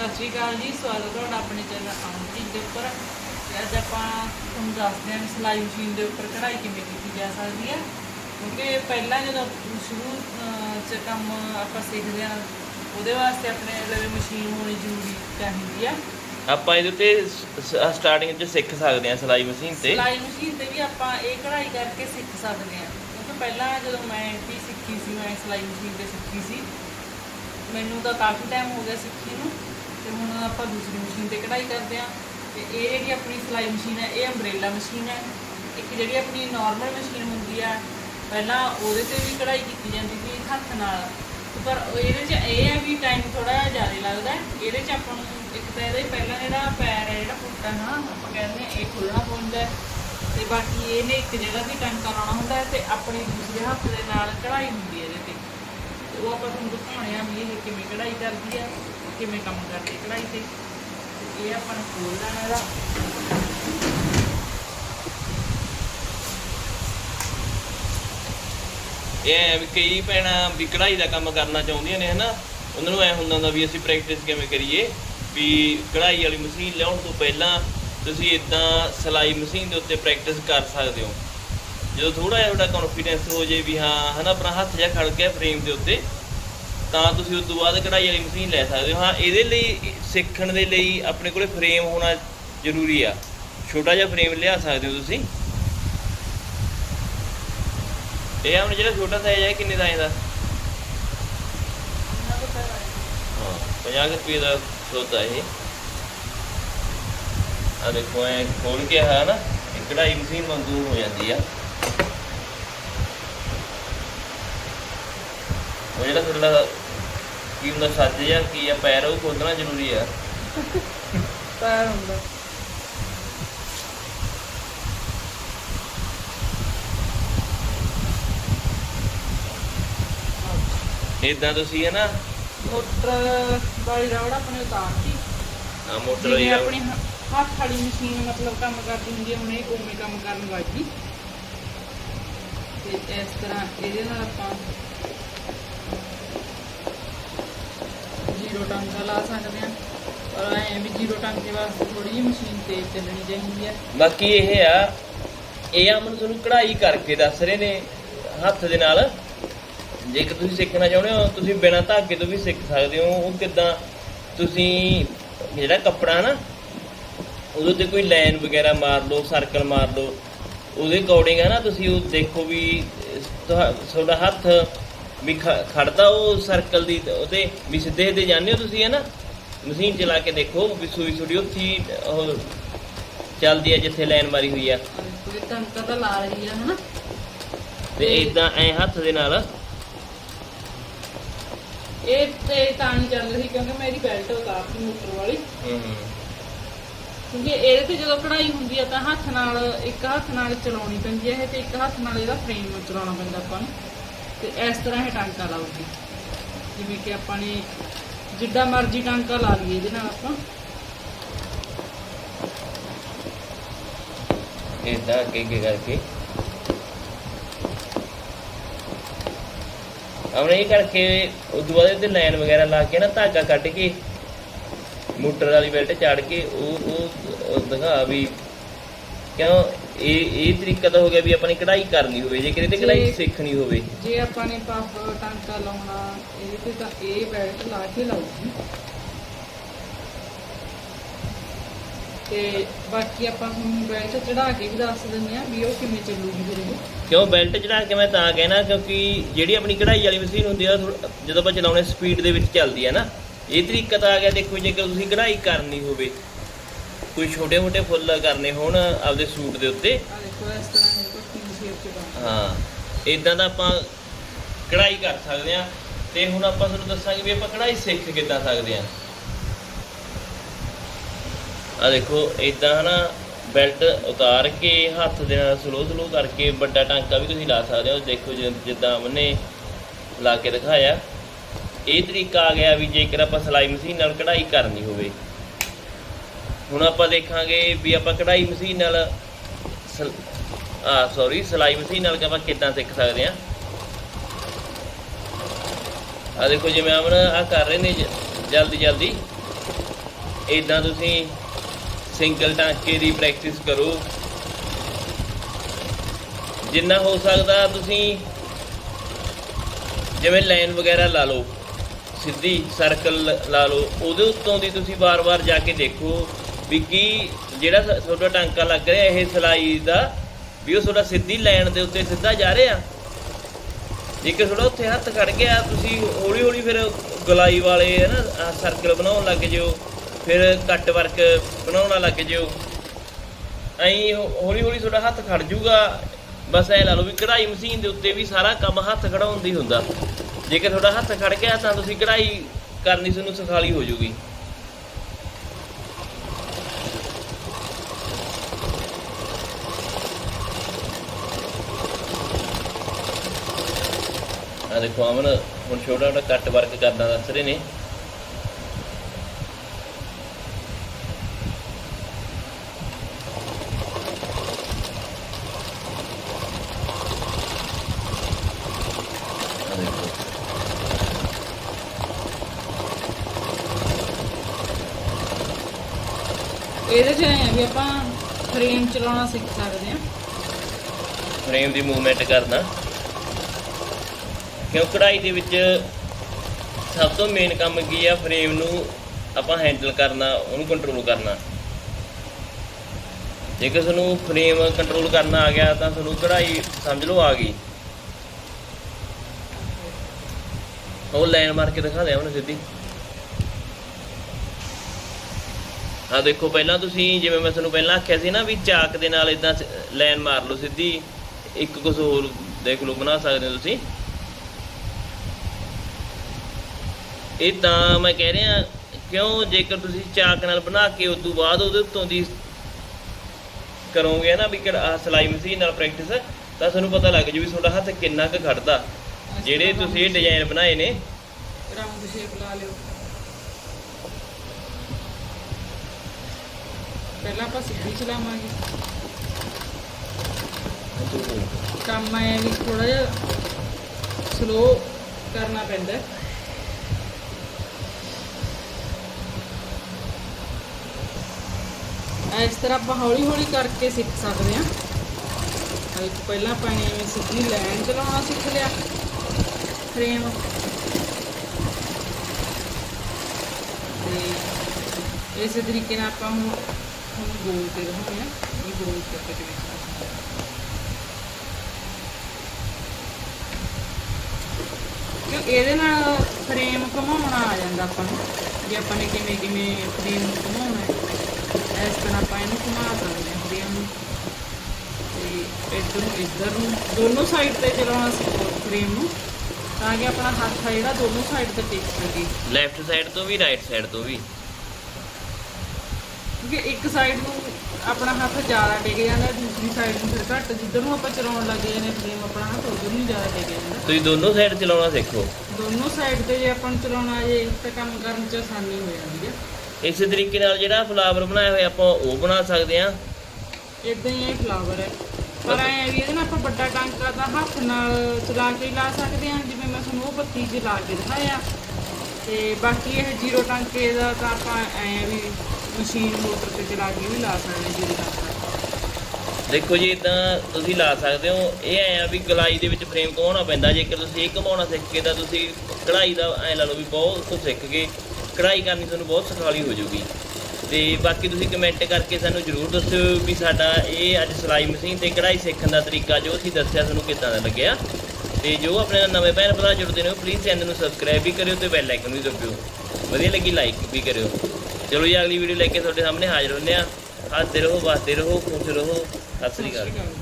ਸਤਿ ਸ਼੍ਰੀ ਅਕਾਲ ਜੀ ਸਵਾਗਤ ਹੈ ਤੁਹਾਡਾ ਆਪਣੇ ਚੈਨਲ ਆਮਟੀ ਦੇ ਉੱਪਰ। ਤੇ ਅੱਜ ਆਪਾਂ ਤੁਹਾਨੂੰ ਦੱਸਦੇ ਹਾਂ ਸਿਲਾਈ ਮਸ਼ੀਨ ਦੇ ਉੱਪਰ ਕਢਾਈ ਕਿਵੇਂ ਕੀਤੀ ਜਾ ਸਕਦੀ ਹੈ। ਕਿਉਂਕਿ ਪਹਿਲਾਂ ਜਦੋਂ ਸ਼ੁਰੂ ਚ ਕੰਮ ਆਪਾਂ ਸਿੱਖਦੇ ਹਾਂ ਉਹਦੇ ਵਾਸਤੇ ਆਪਣੇ ਲਈ ਮਸ਼ੀਨ ਹੋਣੀ ਜ਼ਰੂਰੀ ਚਾਹੀਦੀ ਆ ਆਪਾਂ ਇਹਦੇ ਉੱਤੇ ਸਟਾਰਟਿੰਗ 'ਚ ਸਿੱਖ ਸਕਦੇ ਹਾਂ ਸਿਲਾਈ ਮਸ਼ੀਨ ਤੇ। ਸਿਲਾਈ ਮਸ਼ੀਨ ਤੇ ਵੀ ਆਪਾਂ ਇਹ ਕਢਾਈ ਕਰਕੇ ਸਿੱਖ ਸਕਦੇ ਹਾਂ। ਕਿਉਂਕਿ ਪਹਿਲਾਂ ਜਦੋਂ ਮੈਂ ਵੀ ਸਿੱਖੀ ਸੀ ਮੈਂ ਸਿਲਾਈ ਮਸ਼ੀਨ ਤੇ ਸਿੱਖੀ ਸੀ ਮੈਨੂੰ ਤਾਂ ਕਾਫੀ ਟਾਈਮ ਹੋ ਗਿਆ ਸਿੱਖੀ ਨੂੰ। ਤੇ ਹੁਣ ਆਪਾਂ ਦੂਸਰੀ ਮਸ਼ੀਨ ਤੇ ਕਢਾਈ ਕਰਦੇ ਹਾਂ ਤੇ ਇਹ ਜਿਹੜੀ ਆਪਣੀ ਸਿਲਾਈ ਮਸ਼ੀਨ ਹੈ, ਇਹ ਅੰਬ੍ਰੇਲਾ ਮਸ਼ੀਨ ਹੈ। ਇੱਕ ਜਿਹੜੀ ਆਪਣੀ ਨਾਰਮਲ ਮਸ਼ੀਨ ਹੁੰਦੀ ਹੈ, ਪਹਿਲਾਂ ਉਹਦੇ ਤੇ ਵੀ ਕਢਾਈ ਕੀਤੀ ਜਾਂਦੀ ਸੀ ਹੱਥ ਨਾਲ। ਪਰ ਇਹਦੇ 'ਚ ਇਹ ਹੈ ਵੀ ਟਾਈਮ ਥੋੜਾ ਜ਼ਿਆਦਾ ਲੱਗਦਾ ਇਹਦੇ 'ਚ ਆਪਾਂ ਨੂੰ ਇੱਕ ਤਾਂ ਇਹਦੇ ਪਹਿਲਾਂ ਜਿਹੜਾ ਪੈਰ ਹੈ, ਜਿਹੜਾ ਪੁੱਟਾ ਨਾ, ਆਪਾਂ ਕਹਿੰਦੇ ਹਾਂ ਇਹ ਖੁੱਲਣਾ ਪੈਂਦਾ ਹੈ। ਤੇ ਬਾਕੀ ਇਹਨੇ ਇੱਕ ਜਗ੍ਹਾ ਤੇ ਟਾਂਕਾ ਲਾਉਣਾ ਹੁੰਦਾ ਹੈ ਤੇ ਆਪਣੇ ਦੂਸਰੇ ਹੱਥ ਦੇ ਨਾਲ ਕਢਾਈ ਹੁੰਦੀ ਹੈ ਇਹਦੇ ਤੇ। ਤੇ ਉਹ ਆਪਾਂ ਤੁਹਾਨੂੰ ਦਿਖਾਉਣੇ ਆ ਵੀ ਇਹ ਕਿਵੇਂ ਕਢਾਈ ਕਰਦੀ ਆ ਕਿਵੇਂ ਕੰਮ ਕਰਦੀ ਹੈ ਤੇ? ਇਹ ਆਪਾਂ ਨੇ ਖੋਲ ਲੈਣਾ ਇਹਦਾ। ਇਹ ਵੀ ਕਈ ਭੈਣਾਂ ਵੀ ਕਢਾਈ ਦਾ ਕੰਮ ਕਰਨਾ ਚਾਹੁੰਦੀਆਂ ਨੇ, ਹਨਾ? ਉਹਨਾਂ ਨੂੰ ਐ ਹੁੰਦਾ ਹੁੰਦਾ ਵੀ ਅਸੀਂ ਪ੍ਰੈਕਟਿਸ ਕਿਵੇਂ ਕਰੀਏ? ਵੀ ਕਢਾਈ ਵਾਲੀ ਮਸ਼ੀਨ ਲਿਆਉਣ ਤੋਂ ਪਹਿਲਾਂ ਤੁਸੀਂ ਇਦਾਂ ਸਿਲਾਈ ਮਸ਼ੀਨ ਦੇ ਉੱਤੇ ਪ੍ਰੈਕਟਿਸ ਕਰ ਸਕਦੇ ਹੋ। ਜਦੋਂ ਥੋੜਾ ਜਿਹਾ ਤੁਹਾਡਾ ਕੌਨਫੀਡੈਂਸ ਹੋ ਜੇ ਵੀ ਹਾਂ, ਹਨਾ, ਆਪਣਾ ਹੱਥ ਜਿਹਾ ਖੜ ਗਿਆ ਫਰੇਮ ਦੇ ਉੱਤੇ ਤਾਂ ਤੁਸੀਂ ਉਸ ਤੋਂ ਬਾਅਦ ਕਢਾਈ ਵਾਲੀ ਮਸ਼ੀਨ ਲੈ ਸਕਦੇ ਹੋ। ਹਾਂ, ਇਹਦੇ ਲਈ ਸਿੱਖਣ ਦੇ ਲਈ ਆਪਣੇ ਕੋਲੇ ਫਰੇਮ ਹੋਣਾ ਜ਼ਰੂਰੀ ਆ। ਛੋਟਾ ਜਿਹਾ ਫਰੇਮ ਲਿਆ ਸਕਦੇ ਹੋ ਤੁਸੀਂ। ਇਹ ਆਪਣੇ ਜਿਹੜਾ ਛੋਟਾ ਸਾਈਜ਼ ਹੈ ਕਿੰਨੇ ਦਾ ਇਹਦਾ? ਹਾਂ 50 ਰੁਪਏ ਦਾ ਸੌਦਾ ਇਹ। ਆ ਦੇਖੋ, ਐ ਖੋਲ ਕੇ ਹੈ ਨਾ, ਇਹ ਕਢਾਈ ਮਸ਼ੀਨ ਮੰਗੂ ਹੋ ਜਾਂਦੀ ਆ। ਉਹ ਜਿਹੜਾ ਤੁਹਾਡਾ ਕੀ ਹੁੰਦਾ ਸੱਜ ਜਾਂ ਕੀ ਆ ਪੈਰ ਉਹ ਖੋਲਣਾ ਜ਼ਰੂਰੀ ਆ। ਪੈਰ ਹੁੰਦਾ। ਇਦਾਂ ਤੁਸੀਂ ਹੈ ਨਾ। ਮੋਟਰ ਵਾਲੀ ਰਵੜ ਆਪਣੇ ਉਤਾਰਤੀ। ਆ ਮੋਟਰ ਜਿਵੇਂ ਦੀ ਆਪਣੀ ਹੱਥ ਵਾਲੀ ਮਸ਼ੀਨ ਮਤਲਬ ਕੰਮ ਕਰਦੀ ਹੁੰਦੀ ਹੈ ਹੁਣ ਇਹ ਉਵੇਂ ਕੰਮ ਕਰਨ ਲੱਗ ਗਈ ਤੇ ਇਸ ਤਰ੍ਹਾਂ ਇਹਦੇ ਨਾਲ ਆਪਾਂ ਜ਼ੀਰੋ ਟਾਂਕਾ ਲਾ ਸਕਦੇ ਹਾਂ। ਪਰ ਐ ਵੀ ਜ਼ੀਰੋ ਟਾਂਕੇ ਵਾਸਤੇ ਥੋੜੀ ਜਿਹੀ ਮਸ਼ੀਨ ਤੇਜ਼ ਚੱਲਣੀ ਚਾਹੀਦੀ ਹੈ। ਬਾਕੀ ਇਹ ਆ, ਇਹ ਅਮਨ ਤੁਹਾਨੂੰ ਕਢਾਈ ਕਰਕੇ ਦੱਸ ਰਹੇ ਨੇ ਹੱਥ ਦੇ ਨਾਲ। ਜੇਕਰ ਤੁਸੀਂ ਸਿੱਖਣਾ ਚਾਹੁੰਦੇ ਹੋ, ਤੁਸੀਂ ਬਿਨਾਂ ਧਾਗੇ ਤੋਂ ਵੀ ਸਿੱਖ ਸਕਦੇ ਹੋ। ਉਹ ਕਿਦਾਂ ਤੁਸੀਂ ਜਿਹੜਾ ਕੱਪੜਾ ਨਾ, ਉਹਦੇ ਤੇ ਕੋਈ ਲਾਈਨ ਵਗੈਰਾ ਮਾਰ ਲਓ ਸਰਕਲ ਮਾਰ ਲਓ, ਉਹਦੇ ਅਕੋਰਡਿੰਗ ਹੈ ਨਾ ਤੁਸੀਂ ਉਹ ਦੇਖੋ ਵੀ, ਤੁਹਾਡਾ ਹੱਥ ਵੀ ਖ- ਖੜਦਾ ਉਹ ਸਰਕਲ ਦੀ ਉਹਦੇ ਵੀ ਸਿੱਧੇ ਸਿੱਧੇ ਜਾਂਦੇ ਹੋ ਤੁਸੀਂ ਹੈ ਨਾ ਮਸ਼ੀਨ ਚਲਾ ਕੇ ਦੇਖੋ ਵੀ ਸੂਈ ਸੂੜੀ ਉੱਥੀ ਉਹ ਚੱਲਦੀ ਹੈ ਜਿੱਥੇ ਲਾਈਨ ਮਾਰੀ ਹੋਈ ਆ। ਤਾਂ ਲਾ ਰਹੀ ਆ ਹਨਾ? ਤੇ ਇਦਾਂ ਐ ਹੱਥ ਦੇ ਨਾਲ। ਇਹ ਤੇ ਤਾਂ ਨਹੀਂ ਚੱਲ ਰਹੀ ਕਿਉਂਕਿ ਮੇਰੀ ਬੈਲਟ ਉਤਾਰਤੀ ਮੋਟਰ ਵਾਲੀ। ਕਿਉਂਕਿ ਇਹਦੇ ਤੇ ਜਦੋਂ ਕਢਾਈ ਹੁੰਦੀ ਹੈ ਤਾਂ ਹੱਥ ਨਾਲ ਇੱਕ ਹੱਥ ਨਾਲ ਚਲਾਉਣੀ ਪੈਂਦੀ ਹੈ ਇਹ ਤੇ ਇੱਕ ਹੱਥ ਨਾਲ ਇਹਦਾ ਫਰੇਮ ਚਲਾਉਣਾ ਪੈਂਦਾ ਆਪਾਂ ਨੂੰ। ਤੇ ਇਸ ਤਰ੍ਹਾਂ ਇਹ ਟਾਂਕਾ ਲਾਉਗੀ ਜਿਵੇਂ ਕਿ ਆਪਾਂ ਨੇ ਜਿੱਡਾ ਮਰਜ਼ੀ ਟਾਂਕਾ ਲਾ ਲਈਏ ਇਹਦੇ ਨਾਲ ਆਪਾਂ। ਇਦਾਂ ਅੱਗੇ ਅੱਗੇ ਕਰਕੇ। ਆਪਣੇ ਇਹ ਕਰਕੇ ਉਸ ਬਾਅਦ ਇਹਦੇ ਲਾਈਨ ਵਗੈਰਾ ਲਾ ਕੇ ਨਾ ਧਾਗਾ ਕੱਢ ਕੇ, ਮੋਟਰ ਵਾਲੀ ਬੈਲਟ ਚਾੜ ਕੇ ਉਹ ਉਹ ਦਿਖਾ ਵੀ ਕਿਉਂ? ਇਹ ਇਹ ਤਰੀਕਾ ਤਾਂ ਹੋ ਗਿਆ ਵੀ ਆਪਣੀ ਕਢਾਈ ਕਰਨੀ ਹੋਵੇ ਜੇ ਕਿਤੇ ਤੇ ਕਢਾਈ ਜੇ- ਸਿੱਖਣੀ ਹੋਵੇ। ਜੇ ਆਪਾਂ ਨੇ ਪੱਪ ਟਾਂਕਾ ਲਾਉਣਾ ਇਹਦੇ ਤੇ ਤਾਂ ਇਹ ਬੈਲਟ ਲਾ ਕੇ ਲਾਉਗੀ ਤੇ ਬਾਕੀ ਆਪਾਂ ਹੁਣ ਬੈਲਟ ਚੜਾ ਕੇ ਵੀ ਦੱਸ ਦਿੰਦੇ ਆ ਵੀ ਉਹ ਕਿਵੇਂ ਚੱਲੂਗੀ ਫਿਰ ਇਹ। ਕਿਉਂ? ਬੈਲਟ ਚੜਾ ਕੇ ਮੈਂ ਤਾਂ ਕਹਿਣਾ ਕਿਉਂਕਿ ਜਿਹੜੀ ਆਪਣੀ ਕਢਾਈ ਵਾਲੀ ਮਸ਼ੀਨ ਹੁੰਦੀ ਆ ਥੋੜ੍ਹਾ- ਜਦੋਂ ਆਪਾਂ ਚਲਾਉਣੇ ਸਪੀਡ ਦੇ ਵਿੱਚ ਚੱਲਦੀ ਆ ਨਾ। ਇਹ ਤਰੀਕਾ ਤਾਂ ਆ ਗਿਆ ਦੇਖੋ ਜੇਕਰ ਤੁਸੀਂ ਕਢਾਈ ਕਰਨੀ ਹੋਵੇ ਕੋਈ ਛੋਟੇ ਮੋਟੇ ਫੁੱਲ ਕਰਨੇ ਹੋਣ ਆਪਦੇ ਸੂਟ ਦੇ ਉੱਤੇ। ਆ ਦੇਖੋ ਇਸ ਤਰ੍ਹਾਂ ਇਹ ਕੋਈ ਟੀ ਸ਼ੇਪ ਚ ਬਣ ਹਾਂ ਇਦਾਂ ਦਾ ਆਪਾਂ ਕਢਾਈ ਕਰ ਸਕਦੇ ਆ ਤੇ ਹੁਣ ਆਪਾਂ ਤੁਹਾਨੂੰ ਦੱਸਾਂਗੇ ਵੀ ਆਪਾਂ ਕਢਾਈ ਸਿੱਖ ਕਿੱਦਾਂ ਸਕਦੇ ਆ ਆ ਦੇਖੋ ਇਦਾਂ ਹਨਾ ਬੈਲਟ ਉਤਾਰ ਕੇ ਹੱਥ ਦੇ ਨਾਲ ਸਲੋ ਸਲੋ ਕਰਕੇ ਵੱਡਾ ਟਾਂਕਾ ਵੀ ਤੁਸੀਂ ਲਾ ਸਕਦੇ ਹੋ। ਦੇਖੋ ਜਿ- ਜਿੱਦਾਂ ਉਹਨੇ ਲਾ ਕੇ ਦਿਖਾਇਆ। ਇਹ ਤਰੀਕਾ ਆ ਗਿਆ ਵੀ ਜੇਕਰ ਆਪਾਂ ਸਿਲਾਈ ਮਸ਼ੀਨ ਨਾਲ ਕਢਾਈ ਕਰਨੀ ਹੋਵੇ। ਹੁਣ ਆਪਾਂ ਦੇਖਾਂਗੇ ਵੀ ਆਪਾਂ ਕਢਾਈ ਮਸ਼ੀਨ ਨਾਲ ਸਲ- ਆ ਸੌਰੀ ਸਿਲਾਈ ਮਸ਼ੀਨ ਨਾਲ ਆਪਾਂ ਕਿੱਦਾਂ ਸਿੱਖ ਸਕਦੇ ਆ ਆ ਦੇਖੋ ਜਿਵੇਂ ਅਮਨ ਆ ਕਰ ਰਹੇ ਨੇ ਜਲਦੀ ਜਲਦੀ। ਇਦਾਂ ਤੁਸੀਂ ਸਿੰਗਲ ਟਾਂਕੇ ਦੀ ਪ੍ਰੈਕਟਿਸ ਕਰੋ। ਜਿੰਨਾ ਹੋ ਸਕਦਾ ਤੁਸੀਂ ਜਿਵੇਂ ਲਾਈਨ ਵਗੈਰਾ ਲਾ ਲਓ, ਸਿੱਧੀ ਸਰਕਲ ਲਾ ਲਓ, ਉਹਦੇ ਉੱਤੋਂ ਦੀ ਤੁਸੀਂ ਵਾਰ-ਵਾਰ ਜਾ ਕੇ ਦੇਖੋ। ਵੀ ਕੀ ਜਿਹੜਾ ਤੁਹਾਡਾ ਟਾਂਕਾ ਲੱਗ ਰਿਹਾ, ਇਹ ਸਲਾਈ ਦਾ, ਵੀ ਉਹ ਤੁਹਾਡਾ ਸਿੱਧੀ ਲਾਈਨ ਦੇ ਉੱਤੇ ਸਿੱਧਾ ਜਾ ਰਿਹਾ? ਜੇਕਰ ਤੁਹਾਡਾ ਉੱਥੇ ਹੱਥ ਖੜ ਗਿਆ, ਤੁਸੀਂ ਹੌਲੀ ਹੌਲੀ ਫਿਰ ਗਲਾਈ ਵਾਲੇ ਹੈ ਨਾ ਸਰਕਲ ਬਣਾਉਣ ਲੱਗ ਜਿਓ, ਫਿਰ ਕੱਟ ਵਰਕ ਬਣਾਉਣ ਲੱਗ ਜਿਓ। ਐਂ ਹੌਲੀ ਹੌਲੀ ਤੁਹਾਡਾ ਹੱਥ ਖੜ ਜੂਗਾ। ਬਸ ਐ ਲਾ ਲਓ ਵੀ ਕਢਾਈ ਮਸ਼ੀਨ ਦੇ ਉੱਤੇ ਵੀ ਸਾਰਾ ਕੰਮ ਹੱਥ ਖੜਾਉਣ ਦੀ ਹੁੰਦਾ। ਜੇਕਰ ਤੁਹਾਡਾ ਹੱਥ ਖੜ ਗਿਆ, ਤਾਂ ਤੁਸੀਂ ਕਢਾਈ ਕਰਨੀ ਤੁਹਾਨੂੰ ਸਖਾਲੀ ਹੋ ਜਾਊਗੀ ਆ ਦੇਖੋ ਅਮਨ ਹੁਣ ਛੋਟਾ ਛੋਟਾ ਕੱਟ ਵਰਕ ਕਰਦਾ ਦੱਸ ਰਹੇ ਨੇ। ਆ ਇਹਦੇ 'ਚ ਐਂ ਆ ਵੀ ਆਪਾਂ ਫਰੇਮ ਚਲਾਉਣਾ ਸਿੱਖ ਸਕਦੇ ਹਾਂ। ਫਰੇਮ ਦੀ ਮੂਵਮੈਂਟ ਕਰਨਾ। ਕਿਉਂ ਕਢਾਈ ਦੇ ਵਿੱਚ ਸਭ ਤੋਂ ਮੇਨ ਕੰਮ ਕੀ ਆ? ਫਰੇਮ ਨੂੰ ਆਪਾਂ ਹੈਂਡਲ ਕਰਨਾ, ਉਹਨੂੰ ਕੰਟਰੋਲ ਕਰਨਾ। ਜੇਕਰ ਤੁਹਾਨੂੰ ਫਰੇਮ ਕੰਟਰੋਲ ਕਰਨਾ ਆ ਗਿਆ, ਤਾਂ ਤੁਹਾਨੂੰ ਕਢਾਈ ਸਮਝ ਲਓ ਆ ਗਈ। ਉਹ ਲਾਈਨ ਮਾਰ ਕੇ ਦਿਖਾ ਦਿਆਂ ਉਹਨੂੰ ਸਿੱਧੀ। ਆ ਦੇਖੋ, ਪਹਿਲਾਂ ਤੁਸੀਂ, ਜਿਵੇਂ ਮੈਂ ਤੁਹਾਨੂੰ ਪਹਿਲਾਂ ਆਖਿਆ ਸੀ ਨਾ ਵੀ ਚਾਕ ਦੇ ਨਾਲ ਇਦਾਂ ਲਾਈਨ ਮਾਰ ਲਓ ਸਿੱਧੀ। ਇੱਕ ਕੁਝ ਹੋਰ ਦੇਖ ਲਓ, ਬਣਾ ਸਕਦੇ ਹੋ ਤੁਸੀਂ। ਇਹ ਤਾਂ ਮੈਂ ਕਹਿ ਰਿਹਾ ਕਿਉਂ ਜੇਕਰ ਤੁਸੀਂ ਚਾਕ ਨਾਲ ਬਣਾ ਕੇ ਉਸ ਤੋਂ ਬਾਅਦ ਉਹਦੇ ਉੱਤੋਂ ਦੀ ਕਰੋਗੇ ਨਾ ਵੀ ਸਿਲਾਈ ਮਸ਼ੀਨ ਨਾਲ ਪ੍ਰੈਕਟਿਸ ਤਾਂ ਤੁਹਾਨੂੰ ਪਤਾ ਲੱਗ ਜੂ ਵੀ ਤੁਹਾਡਾ ਹੱਥ ਕਿੰਨਾ ਕੁ ਖੜਦਾ। ਜਿਹੜੇ ਤੁਸੀਂ ਇਹ ਡਿਜ਼ਾਈਨ ਬਣਾਏ ਨੇ। ਰਾਉਂਡ ਸ਼ੇਪ ਲਾ ਲਿਓ। ਪਹਿਲਾਂ ਆਪਾਂ ਸਿੱਧੀ ਚਲਾਵਾਂਗੇ। ਕੰਮ ਆਇਆ ਵੀ ਥੋੜਾ ਜਿਹਾ ਸਲੋ ਕਰਨਾ ਪੈਂਦਾ ਇਸ ਤਰ੍ਹਾਂ ਆਪਾਂ ਹੌਲੀ ਹੌਲੀ ਕਰਕੇ ਸਿੱਖ ਸਕਦੇ ਹਾਂ। ਇੱਕ ਪਹਿਲਾਂ ਆਪਾਂ ਨੇ ਐਵੇਂ ਸਿੱਧੀ ਲਾਈਨ ਚਲਾਉਣਾ ਸਿੱਖ ਲਿਆ। ਫਰੇਮ। ਤੇ ਇਸੇ ਤਰੀਕੇ ਨਾਲ ਆਪਾਂ ਹੁਣ ਹੁਣ ਗੋਲ ਤੇ ਦਿਖਾਉਂਦੇ ਇਹ ਗੋਲ ਕਰਕੇ ਕਿਵੇਂ ਕਿਉਂ ਇਹਦੇ ਨਾਲ ਫਰੇਮ ਘੁਮਾਉਣਾ ਆ ਜਾਂਦਾ ਆਪਾਂ ਨੂੰ ਜੇ ਆਪਾਂ ਨੇ ਕਿਵੇਂ ਕਿਵੇਂ ਫਰੇਮ ਨੂੰ ਘੁਮਾਉਣਾ ਹੈ। ਇਸ ਤਰ੍ਹਾਂ ਆਪਾਂ ਇਹਨੂੰ ਘੁਮਾ ਸਕਦੇ ਹਾਂ ਫਰੇਮ ਨੂੰ। ਤੇ ਇੱਧਰ ਨੂੰ ਇੱਧਰ ਨੂੰ ਦੋਨੋਂ ਸਾਈਡ ਤੇ ਚਲਾਉਣਾ ਸਿੱਖੋ ਫਰੇਮ ਨੂੰ ਤਾਂ ਕਿ ਆਪਣਾ ਹੱਥ ਆ ਜਿਹੜਾ ਦੋਨੋਂ ਸਾਈਡ ਤੇ ਟਿਕ ਸਕੇ। ਲੈਫਟ ਸਾਈਡ ਤੋਂ ਵੀ ਰਾਈਟ ਸਾਈਡ ਤੋਂ ਵੀ। ਕਿਉਂਕਿ ਇੱਕ ਸਾਈਡ ਨੂੰ ਆਪਣਾ ਹੱਥ ਜ਼ਿਆਦਾ ਟਿਕ ਜਾਂਦਾ ਦੂਸਰੀ ਸਾਈਡ ਨੂੰ ਫਿਰ ਘੱਟ। ਜਿੱਧਰ ਨੂੰ ਆਪਾਂ ਚਲਾਉਣ ਲੱਗ ਜਾਂਦੇ ਫਰੇਮ ਆਪਣਾ ਹੱਥ ਉਧਰ ਨੂੰ ਜ਼ਿਆਦਾ ਟਿਕ ਜਾਂਦਾ। ਤੁਸੀਂ ਦੋਨੋਂ ਸਾਈਡ ਚਲਾਉਣਾ ਸਿੱਖੋ। ਦੋਨੋਂ ਸਾਈਡ ਤੇ ਜੇ ਆਪਾਂ ਨੂੰ ਚਲਾਉਣਾ ਜੇ ਤਾਂ ਕੰਮ ਕਰਨ 'ਚ ਆਸਾਨੀ ਹੋ ਜਾਂਦੀ ਹੈ। ਇਸੇ ਤਰੀਕੇ ਨਾਲ ਜਿਹੜਾ ਫਲਾਵਰ ਬਣਾਇਆ ਹੋਇਆ ਆਪਾਂ ਉਹ ਬਣਾ ਸਕਦੇ ਹਾਂ। ਇਦਾਂ ਹੀ ਇਹ ਫਲਾਵਰ ਹੈ। ਪਰ ਐ ਵੀ ਇਹਦੇ ਨਾਲ ਆਪਾਂ ਵੱਡਾ ਟਾਂਕਾ ਤਾਂ ਹੱਥ ਨਾਲ ਚਲਾ ਕੇ ਲਾ ਸਕਦੇ ਹਾਂ ਜਿਵੇਂ ਮੈਂ ਤੁਹਾਨੂੰ ਉਹ ਬੱਤੀ 'ਚ ਲਾ ਕੇ ਦਿਖਾਇਆ। ਤੇ ਬਾਕੀ ਇਹ ਜ਼ੀਰੋ ਟਾਂਕੇ ਦਾ ਤਾਂ ਆਪਾਂ ਐ ਵੀ ਮਸ਼ੀਨ ਮੋਟਰ ਤੇ ਚਲਾ ਕੇ ਵੀ ਲਾ ਸਕਦੇ ਜ਼ੀਰੋ ਟਾਂਕਾ। ਦੇਖੋ ਜੀ ਇਦਾਂ ਤੁਸੀਂ ਲਾ ਸਕਦੇ ਹੋ। ਇਹ ਐ ਆ ਵੀ ਗਲਾਈ ਦੇ ਵਿੱਚ ਫਰੇਮ ਘੁਮਾਉਣਾ ਪੈਂਦਾ। ਜੇਕਰ ਤੁਸੀਂ ਇਹ ਘੁਮਾਉਣਾ ਸਿੱਖ ਕੇ ਤਾਂ ਤੁਸੀਂ ਕਢਾਈ ਦਾ ਐ ਲਾ ਲਓ ਵੀ ਬਹੁਤ ਕੁਝ ਸਿੱਖ ਗਏ ਕਢਾਈ ਕਰਨੀ ਤੁਹਾਨੂੰ ਬਹੁਤ ਸੁਖਾਲੀ ਹੋ ਜਾਊਗੀ। ਤੇ ਬਾਕੀ ਤੁਸੀਂ ਕਮੈਂਟ ਕਰਕੇ ਸਾਨੂੰ ਜਰੂਰ ਦੱਸਿਓ ਵੀ ਸਾਡਾ ਇਹ ਅੱਜ ਸਿਲਾਈ ਮਸ਼ੀਨ ਤੇ ਕਢਾਈ ਸਿੱਖਣ ਦਾ ਤਰੀਕਾ ਜੋ ਅਸੀਂ ਦੱਸਿਆ ਤੁਹਾਨੂੰ ਕਿੱਦਾਂ ਦਾ ਲੱਗਿਆ। ਤੇ ਜੋ ਆਪਣੇ ਨਵੇਂ ਭੈਣ ਭਰਾ ਜੁੜਦੇ ਨੇ ਉਹ ਪਲੀਜ਼ ਚੈਨਲ ਨੂੰ ਸਬਸਕ੍ਰਾਈਬ ਵੀ ਕਰਿਓ ਤੇ ਬੈਲ ਆਈਕਨ ਵੀ ਦਬਾਇਓ ਵਧੀਆ ਲੱਗੀ ਲਾਈਕ ਵੀ ਕਰਿਓ। ਚਲੋ ਜੀ, ਅਗਲੀ ਵੀਡੀਓ ਲੈ ਕੇ ਤੁਹਾਡੇ ਸਾਹਮਣੇ ਹਾਜ਼ਰ ਹੁੰਦੇ ਆ ਹੱਸਦੇ ਰਹੋ, ਵਸਦੇ ਰਹੋ, ਖੁਸ਼ ਰਹੋ। ਸਤਿ ਸ੍ਰੀ ਅਕਾਲ।